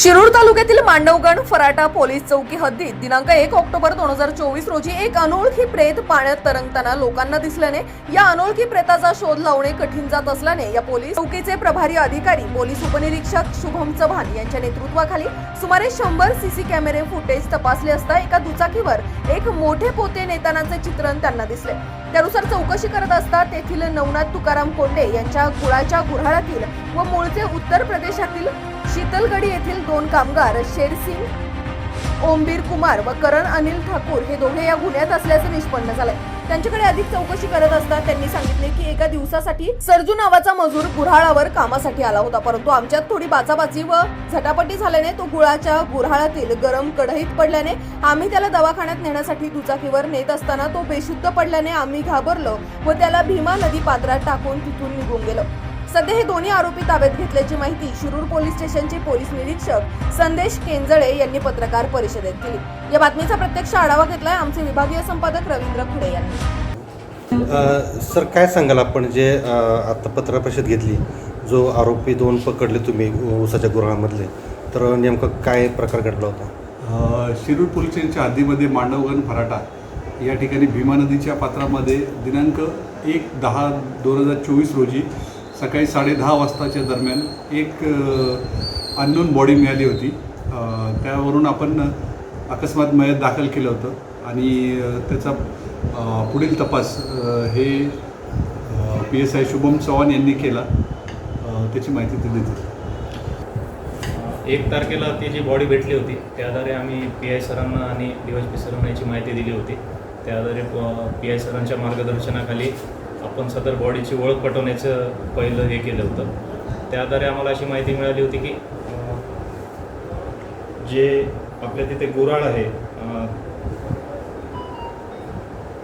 शिरूर तालुक्यातील मांडवगण फराटा पोलीस चौकी हद्दीत दिनांक एक ऑक्टोबर दोन हजार चोवीस रोजी एक अनोळखी प्रेत पाण्यात तरंगताना लोकांना दिसल्याने या अनोळखी प्रेताचा शोध लावणे कठीण जात असल्याने या पोलीस चौकीचे प्रभारी अधिकारी पोलीस उपनिरीक्षक शुभम चव्हाण यांच्या नेतृत्वाखाली सुमारे शंभर सीसी कॅमेरे फुटेज तपासले असता एका दुचाकीवर एक मोठे पोते नेतानाचे चित्रण त्यांना दिसले. त्यानुसार चौकशी करत असता तेथील नवनाथ तुकाराम कोंडे यांच्या गुळाच्या गुऱ्हाळातील व मूळचे उत्तर प्रदेशातील शीतलगडी येथील दोन कामगार शेरसिंग ओमबीर कुमार व करण अनिल ठाकूर हे दोघे या गुन्ह्यात असल्याचं निष्पन्न झालंय. त्यांच्याकडे अधिक चौकशी करत असता त्यांनी सांगितले की एका दिवसासाठी सरजू नावाचा मजूर गुऱ्हाळावर कामासाठी आला होता. परंतु आमच्यात थोडी बाचाबाची व झटापटी झाल्याने तो गुळाच्या गुऱ्हाळातील गरम कढईत पडल्याने आम्ही त्याला दवाखान्यात नेण्यासाठी दुचाकीवर नेत असताना तो बेशुद्ध पडल्याने आम्ही घाबरलो व त्याला भीमा नदी पात्रात टाकून तिथून निघून गेलो. सध्या हे दोन्ही आरोपी ताब्यात घेतल्याची माहिती शिरूर पोलीस स्टेशनचे पोलीस निरीक्षक संदेश केंजळे यांनी पत्रकार परिषदेत दिली. या बातमीचा प्रत्यक्ष आढावा घेतलाय आमचे विभागीय संपादक रवींद्र खुडे यांनी. सर काय सांगाल आपण जे आता पत्रकार परिषद घेतली जो आरोपी दोन पकडले तुम्ही ऊसाच्या गुऱ्हाळामधले तर नेमकं काय प्रकार घडला होता? शिरूर पोलीस स्टेशनच्या हद्दीमध्ये मांडवगण फराटा या ठिकाणी भीमा नदीच्या पात्रामध्ये दिनांक एक दहा दोन हजार चोवीस रोजी सकाळी साडेदहा वाजताच्या दरम्यान एक अननोन बॉडी मिळाली होती. त्यावरून आपण अकस्मात मयत दाखल केलं होतं आणि त्याचा पुढील तपास हे P S I Shubham Chavan यांनी केला. त्याची माहिती ते देते एक तारखेला ती जी बॉडी भेटली होती त्या आधारे आम्ही पी आय सरांना आणि डी वाय पी सरांना याची माहिती दिली होती. त्या आधारे पी आय सरांच्या मार्गदर्शनाखाली आपण सदर बॉडीची ओळख पटवण्याचं पहिलं हे केलं होतं. त्या आधारे आम्हाला अशी माहिती मिळाली होती की जे आपल्या तिथे गुराळ आहे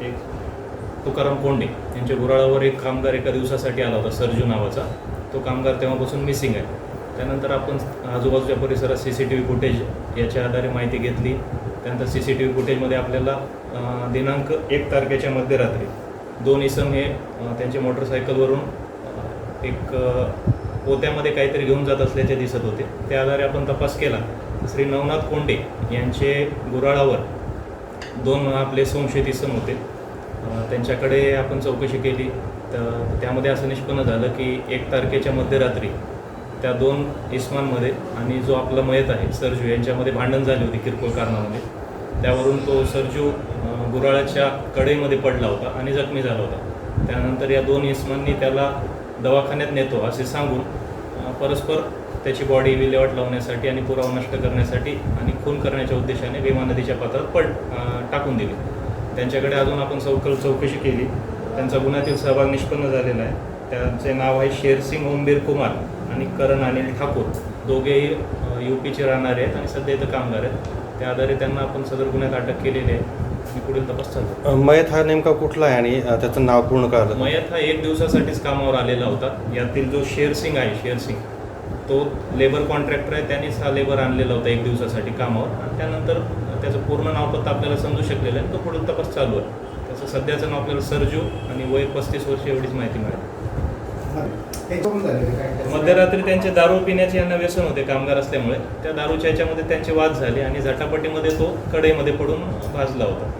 एक तुकाराम कोंडे यांच्या गुराळावर एक कामगार एका दिवसासाठी आला होता सरजू नावाचा. तो कामगार तेव्हापासून मिसिंग आहे. त्यानंतर आपण आजूबाजूच्या परिसरात C C T V footage याच्या आधारे माहिती घेतली. त्यानंतर सी सी टी व्ही फुटेजमध्ये आपल्याला दिनांक एक तारखेच्या मध्यरात्री दोन इसम हे त्यांच्या मोटरसायकलवरून एक पोत्यामध्ये काहीतरी घेऊन जात असल्याचे दिसत होते. त्या आधारे आपण तपास केला. श्री नवनाथ कोंडे यांचे गुराळावर दोन आपले संशयित इसम होते. त्यांच्याकडे आपण चौकशी केली. तर त्यामध्ये असं निष्पन्न झालं की एक तारखेच्या मध्यरात्री त्या दोन इस्मांमध्ये आणि जो आपला मयत आहे सरजू यांच्यामध्ये भांडण झाली होती किरकोळ कारणामध्ये. त्यावरून तो सरजू गुराळाच्या कडेमध्ये पडला होता आणि जखमी झाला होता. त्यानंतर या दोन इस्मांनी त्याला दवाखान्यात नेतो असे सांगून परस्पर त्याची बॉडी विल्हेवाट लावण्यासाठी आणि पुरावा नष्ट करण्यासाठी आणि खून करण्याच्या उद्देशाने भीमा नदीच्या पात्रात पड टाकून दिली. त्यांच्याकडे अजून आपण चौक चौकशी केली. त्यांचा गुन्ह्यातील सहभाग निष्पन्न झालेला आहे. त्यांचे नाव आहे शेरसिंग ओमबीर कुमार आणि करण अनिल ठाकूर. दोघेही यू पीचे राहणारे आहेत आणि सध्या इथं कामगार आहेत. त्या आधारे त्यांना आपण सदर गुन्ह्यात अटक केलेली आहे. आणि पुढील तपास चालू मयत हा नेमका कुठला आहे आणि अ, त्याचं नाव पूर्ण कळालं मयत हा एक दिवसासाठीच कामावर आलेला होता. यातील जो शेरसिंग आहे शेरसिंग तो लेबर कॉन्ट्रॅक्टर आहे. त्यांनीच हा लेबर आणलेला होता एक दिवसासाठी कामावर. आणि त्यानंतर त्याचं पूर्ण नाव फक्त आपल्याला समजू शकलेलं आहे. तो पुढील तपास चालू आहे. त्याचं सध्याचं नाव आपल्याला सरजू आणि वय पस्तीस वर्ष एवढीच माहिती मिळाली. मध्यरात्री त्यांचे दारू पिण्याचे यांना व्यसन होते कामगार असल्यामुळे. त्या दारूच्या याच्यामध्ये त्यांचे वाद झाले आणि झटापटीमध्ये तो कढईमध्ये पडून भाजला होता.